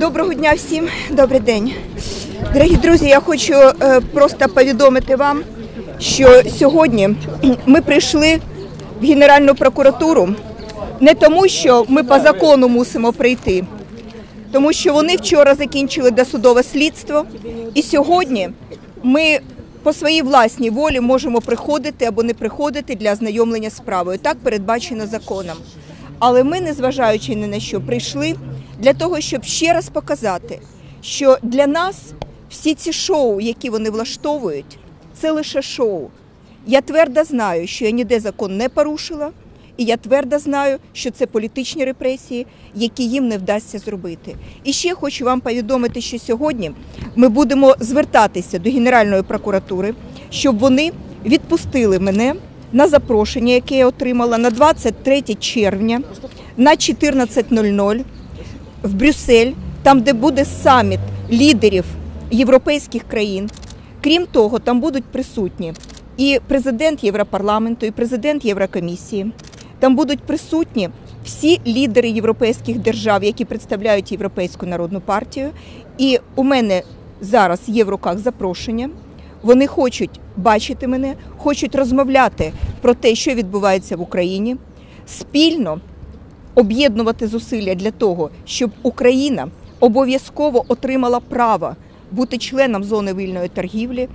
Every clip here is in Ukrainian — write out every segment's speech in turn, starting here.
Доброго дня всім, добрий день. Дорогі друзі, я хочу е, просто повідомити вам, що сьогодні ми прийшли в Генеральну прокуратуру не тому, що ми по закону мусимо прийти, тому що вони вчора закінчили досудове слідство, і сьогодні ми по своїй власній волі можемо приходити або не приходити для ознайомлення справою. Так передбачено законом. Але ми, незважаючи ні на що, прийшли для того, щоб ще раз показати, що для нас всі ці шоу, які вони влаштовують, це лише шоу. Я твердо знаю, що я ніде закон не порушила, і я твердо знаю, що це політичні репресії, які їм не вдасться зробити. І ще хочу вам повідомити, що сьогодні ми будемо звертатися до Генеральної прокуратури, щоб вони відпустили мене на запрошення, яке я отримала на 23 червня на 14.00 в Брюссель, там, де буде саміт лідерів європейських країн. Крім того, там будуть присутні і президент Європарламенту, і президент Єврокомісії. Там будуть присутні всі лідери європейських держав, які представляють Європейську народну партію. І у мене зараз є в руках запрошення. Вони хочуть бачити мене, хочуть розмовляти про те, що відбувається в Україні, спільно об'єднувати зусилля для того, щоб Україна обов'язково отримала право бути членом зони вільної торгівлі,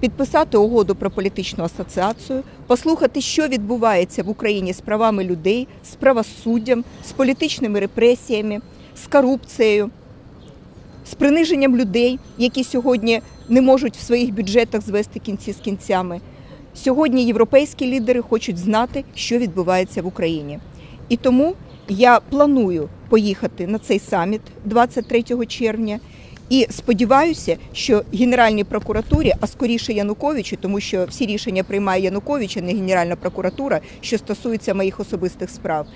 підписати угоду про політичну асоціацію, послухати, що відбувається в Україні з правами людей, з правосуддям, з політичними репресіями, з корупцією, з приниженням людей, які сьогодні не можуть в своїх бюджетах звести кінці з кінцями. Сьогодні європейські лідери хочуть знати, що відбувається в Україні. І тому я планую поїхати на цей саміт 23 червня. І сподіваюся, що Генеральній прокуратурі, а скоріше Януковичу, тому що всі рішення приймає Янукович, а не Генеральна прокуратура, що стосується моїх особистих справ.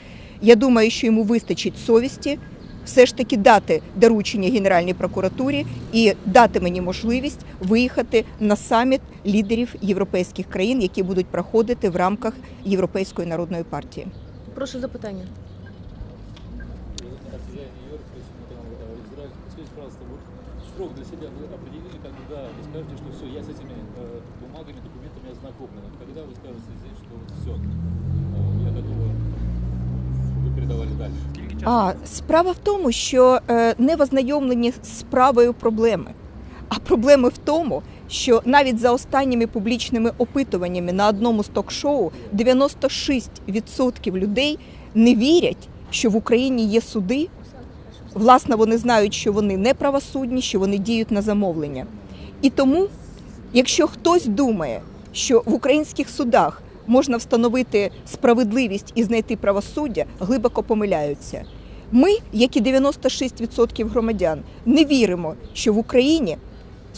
Я думаю, що йому вистачить совісті все ж таки дати доручення Генеральній прокуратурі і дати мені можливість виїхати на саміт лідерів європейських країн, які будуть проходити в рамках Європейської народної партії. Прошу запитання. Как я Нью-Йорк, то есть мы там в Израиль. Скажите, пожалуйста, вот срок для себя вы определили, когда вы скажете, что все, я с этими э, бумагами, документами ознакомлен. Когда вы скажете здесь, что вот все, я готова, вы передавали дальше? А справа в тому, що е, не в ознайомленні з справою проблеми. А проблеми в тому, що навіть за останніми публічними опитуваннями на одному з ток-шоу 96% людей не вірять, що в Україні є суди. Власне, вони знають, що вони не правосудні, що вони діють на замовлення. І тому, якщо хтось думає, що в українських судах можна встановити справедливість і знайти правосуддя, глибоко помиляються. Ми, як і 96% громадян, не віримо, що в Україні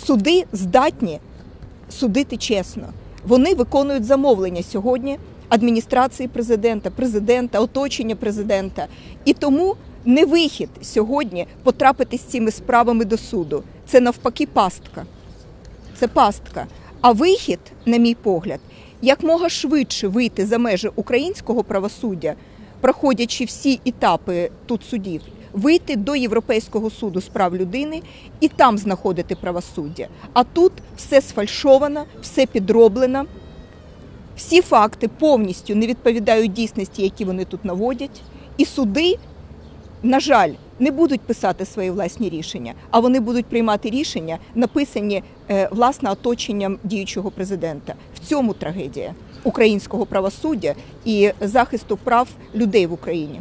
суди здатні судити чесно. Вони виконують замовлення сьогодні адміністрації президента, президента, оточення президента. І тому не вихід сьогодні потрапити з цими справами до суду. Це навпаки пастка. Це пастка. А вихід, на мій погляд, якмога швидше вийти за межі українського правосуддя, проходячи всі етапи тут судів, вийти до Європейського суду з прав людини і там знаходити правосуддя. А тут все сфальшовано, все підроблено. Всі факти повністю не відповідають дійсності, які вони тут наводять, і суди, на жаль, не будуть писати свої власні рішення, а вони будуть приймати рішення, написані е, власне оточенням діючого президента. В цьому трагедія українського правосуддя і захисту прав людей в Україні.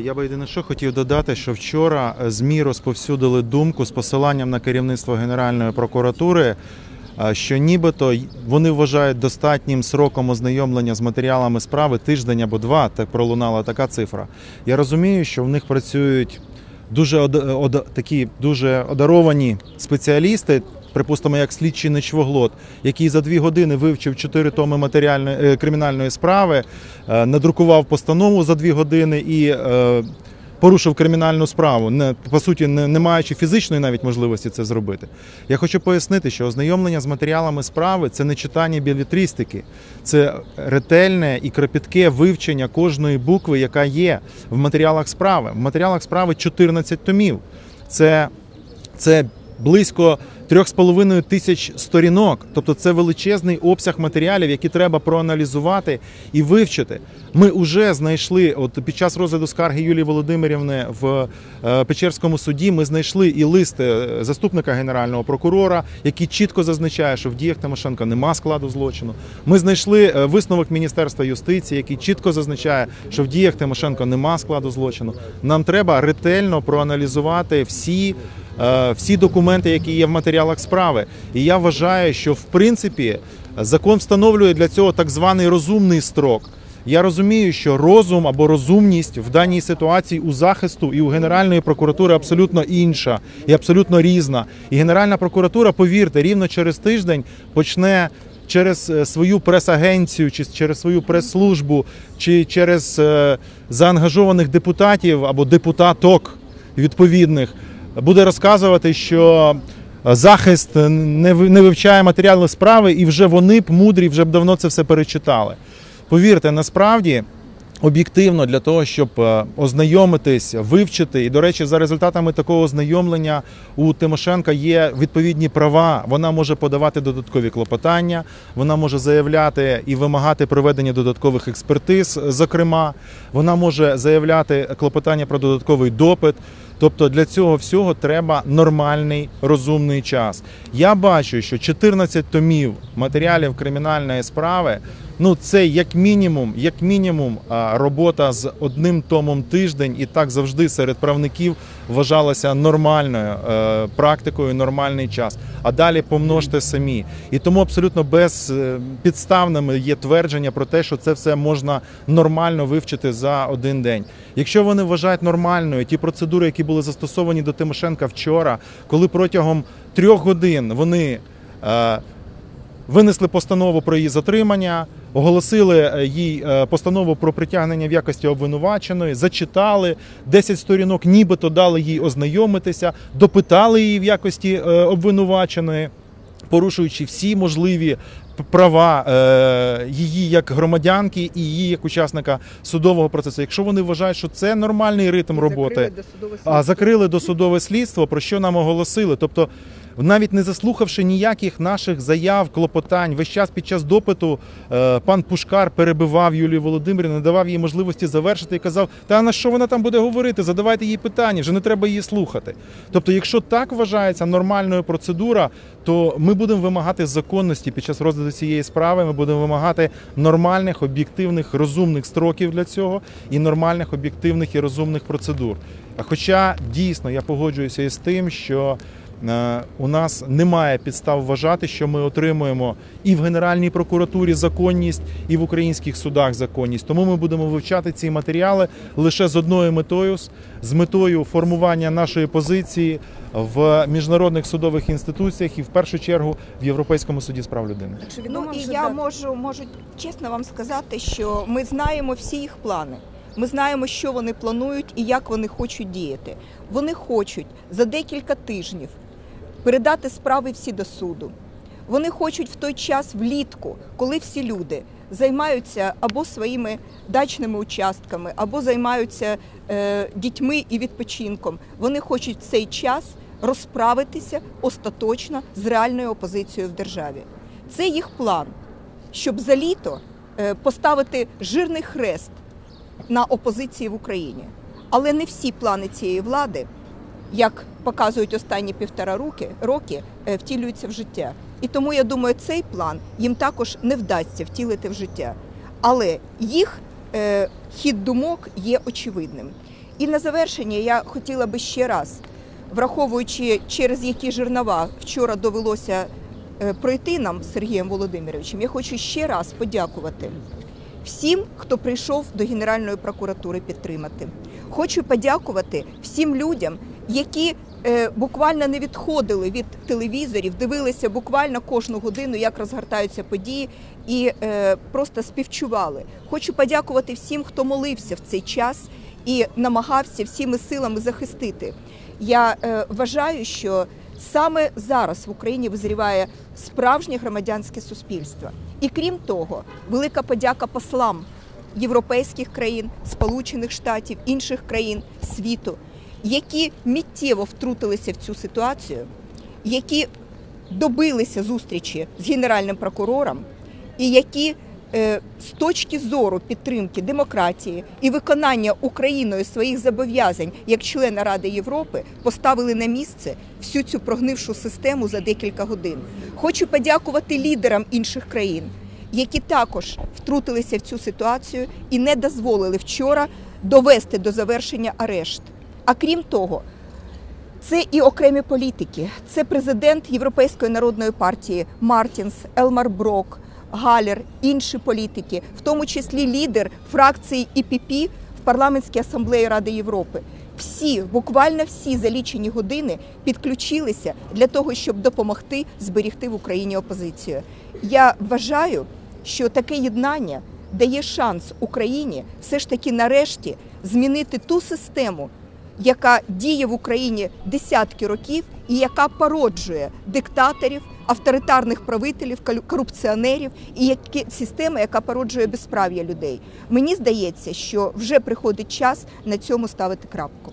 Я би єдине, що хотів додати, що вчора ЗМІ розповсюдили думку з посиланням на керівництво Генеральної прокуратури, що нібито вони вважають достатнім сроком ознайомлення з матеріалами справи тиждень або два. Так пролунала така цифра. Я розумію, що в них працюють дуже од, од- такі дуже одаровані спеціалісти. Припустимо, як слідчий Нечвоглот, який за дві години вивчив чотири томи матеріальної е, кримінальної справи, е, надрукував постанову за дві години і е, порушив кримінальну справу, не по суті, не, не маючи фізичної навіть можливості це зробити. Я хочу пояснити, що ознайомлення з матеріалами справи це не читання білетристики, це ретельне і кропітке вивчення кожної букви, яка є в матеріалах справи. В матеріалах справи 14 томів. Це, це близько 3,5 тисяч сторінок. Тобто це величезний обсяг матеріалів, які треба проаналізувати і вивчити. Ми вже знайшли, от під час розгляду скарги Юлії Володимирівни в е, Печерському суді, ми знайшли і лист е, заступника генерального прокурора, який чітко зазначає, що в діях Тимошенка нема складу злочину. Ми знайшли е, висновок Міністерства юстиції, який чітко зазначає, що в діях Тимошенко нема складу злочину. Нам треба ретельно проаналізувати всі. Е, Всі документи, які є в матеріалах справи, і я вважаю, що в принципі закон встановлює для цього так званий розумний строк. Я розумію, що розум або розумність в даній ситуації у захисту і у Генеральної прокуратури абсолютно інша і абсолютно різна. І Генеральна прокуратура, повірте, рівно через тиждень почне через е, свою прес-агенцію, чи через свою прес-службу, чи через е, заангажованих депутатів або депутаток відповідних буде розказувати, що захист не вивчає матеріали справи, і вже вони б мудрі, вже б давно це все перечитали. Повірте, насправді. Об'єктивно для того, щоб е, ознайомитись, вивчити, і до речі, за результатами такого ознайомлення у Тимошенка є відповідні права. Вона може подавати додаткові клопотання, вона може заявляти і вимагати проведення додаткових експертиз. Зокрема, вона може заявляти клопотання про додатковий допит. Тобто для цього всього треба нормальний розумний час. Я бачу, що 14 томів матеріалів кримінальної справи. Ну, це як мінімум, як мінімум, робота з одним томом тиждень, і так завжди серед правників вважалася нормальною е, практикою, нормальний час. А далі помножте самі. І тому абсолютно безпідставними є твердження про те, що це все можна нормально вивчити за один день. Якщо вони вважають нормальною ті процедури, які були застосовані до Тимошенка вчора, коли протягом трьох годин вони. Е, винесли постанову про її затримання, оголосили е, їй е, постанову про притягнення в якості обвинуваченої, зачитали 10 сторінок, нібито дали їй ознайомитися, допитали її в якості е, обвинуваченої, порушуючи всі можливі права е, її як громадянки і її як учасника судового процесу. Якщо вони вважають, що це нормальний ритм роботи, а закрили досудове слідство, про що нам оголосили. Тобто, навіть не заслухавши ніяких наших заяв, клопотань, весь час під час допиту е, пан Пушкар перебивав Юлію Володимирівну, не давав їй можливості завершити і казав: Та на що вона там буде говорити? Задавайте їй питання, вже не треба її слухати. Тобто, якщо так вважається нормальною процедура, то ми будемо вимагати законності під час розгляду цієї справи. Ми будемо вимагати нормальних, об'єктивних, розумних строків для цього і нормальних, об'єктивних і розумних процедур. А Хоча дійсно я погоджуюся із тим, що у нас немає підстав вважати, що ми отримуємо і в Генеральній прокуратурі законність, і в українських судах законність. Тому ми будемо вивчати ці матеріали лише з одною метою з метою формування нашої позиції в міжнародних судових інституціях і в першу чергу в Європейському суді з прав людини. Ну і я можу, можу чесно вам сказати, що ми знаємо всі їх плани. Ми знаємо, що вони планують і як вони хочуть діяти. Вони хочуть за декілька тижнів передати справи всі до суду. Вони хочуть в той час влітку, коли всі люди займаються або своїми дачними участками, або займаються е, дітьми і відпочинком. Вони хочуть в цей час розправитися остаточно з реальною опозицією в державі. Це їх план, щоб за літо е, поставити жирний хрест на опозиції в Україні. Але не всі плани цієї влади, як показують останні півтора роки, роки, е, втілюються в життя. І тому я думаю, цей план їм також не вдасться втілити в життя. Але їх е, хід думок є очевидним. І на завершення я хотіла би ще раз, враховуючи через які жернова вчора довелося е, пройти нам з Сергієм Володимировичем, я хочу ще раз подякувати всім, хто прийшов до Генеральної прокуратури підтримати. Хочу подякувати всім людям, які е, буквально не відходили від телевізорів, дивилися буквально кожну годину, як розгортаються події, і е, просто співчували. Хочу подякувати всім, хто молився в цей час і намагався всіми силами захистити. Я е, вважаю, що саме зараз в Україні визріває справжнє громадянське суспільство. І крім того, велика подяка послам європейських країн, Сполучених Штатів, інших країн світу, які миттєво втрутилися в цю ситуацію, які добилися зустрічі з генеральним прокурором, і які е, з точки зору підтримки демократії і виконання Україною своїх зобов'язань як члена Ради Європи поставили на місце всю цю прогнившу систему за декілька годин. Хочу подякувати лідерам інших країн, які також втрутилися в цю ситуацію і не дозволили вчора довести до завершення арешт. А крім того, це і окремі політики. Це президент Європейської народної партії Мартінс, Елмар Брок, Галер, інші політики, в тому числі лідер фракції ІПП в парламентській асамблеї Ради Європи. Всі, буквально всі за лічені години підключилися для того, щоб допомогти зберігти в Україні опозицію. Я вважаю, що таке єднання дає шанс Україні все ж таки нарешті змінити ту систему, яка діє в Україні десятки років і яка породжує диктаторів, авторитарних правителів, корупціонерів і які, система, яка породжує безправ'я людей. Мені здається, що вже приходить час на цьому ставити крапку.